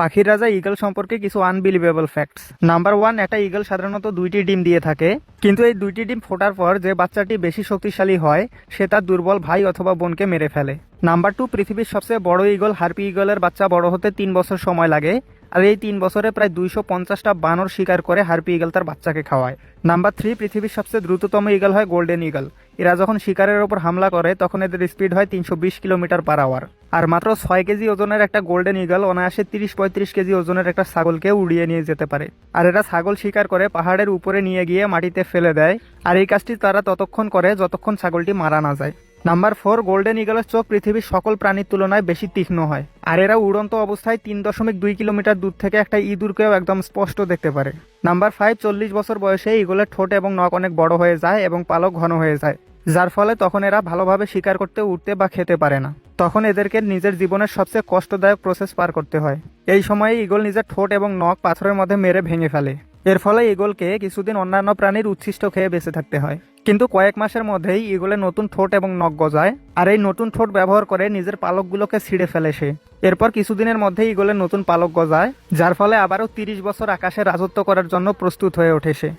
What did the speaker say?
পাখির রাজা ইগল সম্পর্কে কিছু আনবিলিভেবল ফ্যাক্টস নাম্বার ওয়ান একটা ইগল সাধারণত দুইটি ডিম দিয়ে থাকে, কিন্তু এই দুইটি ডিম ফোটার পর যে বাচ্চাটি বেশি শক্তিশালী হয়, সে তার দুর্বল ভাই অথবা বোনকে মেরে ফেলে। নাম্বার টু পৃথিবীর সবচেয়ে বড় ইগল হারপি ইগলের বাচ্চা বড় হতে তিন বছর সময় লাগে, আর এই তিন বছরে প্রায় দুইশো পঞ্চাশটা বানর শিকার করে হারপি ইগল তার বাচ্চাকে খাওয়ায়। নাম্বার থ্রি পৃথিবীর সবচেয়ে দ্রুততম ইগল হয় গোল্ডেন ইগল এরা যখন শিকারের ওপর হামলা করে, তখন এদের স্পিড হয় তিনশো বিশ কিলোমিটার পার আওয়ার আর মাত্র ছয় কেজি ওজনের একটা গোল্ডেন ইগল অনায়াসে তিরিশ পঁয়ত্রিশ কেজি ওজনের একটা ছাগলকে উড়িয়ে নিয়ে যেতে পারে। আর এরা ছাগল শিকার করে পাহাড়ের উপরে নিয়ে গিয়ে মাটিতে ফেলে দেয়। আর এই কাজটি তারা ততক্ষণ করে যতক্ষণ ছাগলটি মারা না যায়। নাম্বার ফোর গোল্ডেন ইগলের চোখ পৃথিবীর সকল প্রাণীর তুলনায় বেশি তীক্ষ্ণ হয়, আর এরা উড়ন্ত অবস্থায় তিন দশমিক দুই কিলোমিটার দূর থেকে একটা ইঁদুরকেও একদম স্পষ্ট দেখতে পারে। নাম্বার ফাইভ চল্লিশ বছর বয়সে ইগলের ঠোঁট এবং নখ অনেক বড় হয়ে যায় এবং পালক ঘন হয়ে যায়, যার ফলে তখন এরা ভালোভাবে শিকার করতে উঠতে বা খেতে পারে না। তখন এদেরকে নিজের জীবনের সবচেয়ে কষ্টদায়ক প্রসেস পার করতে হয়। এই সময়ে ইগল নিজের ঠোঁট এবং নখ পাথরের মধ্যে মেরে ভেঙে ফেলে। এর ফলে ইগলকে কিছুদিন অন্যান্য প্রাণীর উচ্ছিষ্ট খেয়ে বেঁচে থাকতে হয়। কিন্তু কয়েক মাসের মধ্যেই ইগলের নতুন ঠোঁট এবং নখ গজায় আর এই নতুন ঠোঁট ব্যবহার করে নিজের পালকগুলোকে ছিঁড়ে ফেলে সে। এরপর কিছুদিনের মধ্যে ইগলের নতুন পালক গজায়, যার ফলে আবারও তিরিশ বছর আকাশে রাজত্ব করার জন্য প্রস্তুত হয়ে ওঠে সে।